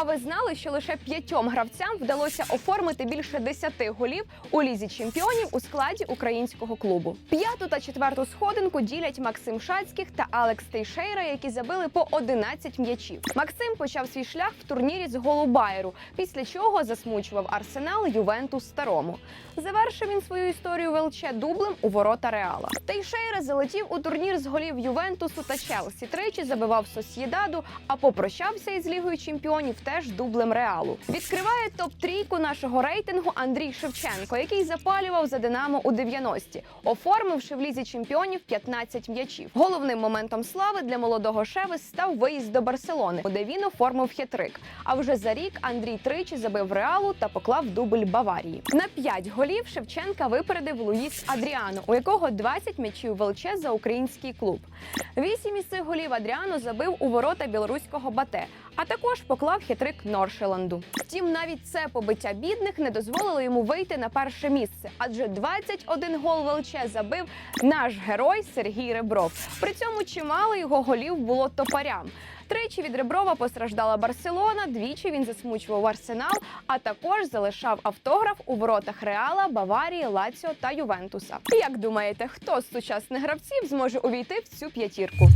А ви знали, що лише п'ятьом гравцям вдалося оформити більше десяти голів у лізі чемпіонів у складі українського клубу? П'яту та четверту сходинку ділять Максим Шацьких та Алекс Тейшейра, які забили по 11 м'ячів. Максим почав свій шлях в турнірі з голу Байеру, після чого засмучував арсенал Ювентус старому. Завершив він свою історію в дублем у ворота Реала. Тейшейра залетів у турнір з голів Ювентусу та Челсі. Тричі забивав Сосєдаду, а попрощався із Лігою чемпіонів теж дублем Реалу. Відкриває топ-трійку нашого рейтингу Андрій Шевченко, який запалював за Динамо у 90-ті, оформивши в лізі чемпіонів 15 м'ячів. Головним моментом слави для молодого Шеви став виїзд до Барселони, де він оформив хитрик. А вже за рік Андрій тричі забив Реалу та поклав дубль Баварії. На 5 голів Шевченка випередив Луїс Адріано, у якого 20 м'ячів в ЛЧ за український клуб. Вісім із цих голів Адріано забив у ворота білоруського Бате, а також поклав хитрик Норшеланду. Втім, навіть це побиття бідних не дозволило йому вийти на перше місце, адже 21 гол в забив наш герой Сергій Ребров. При цьому чимало його голів було топарям. Тричі від Реброва постраждала Барселона, двічі він засмучував Арсенал, а також залишав автограф у воротах Реала, Баварії, Лаціо та Ювентуса. Як думаєте, хто з сучасних гравців зможе увійти в цю п'ятірку?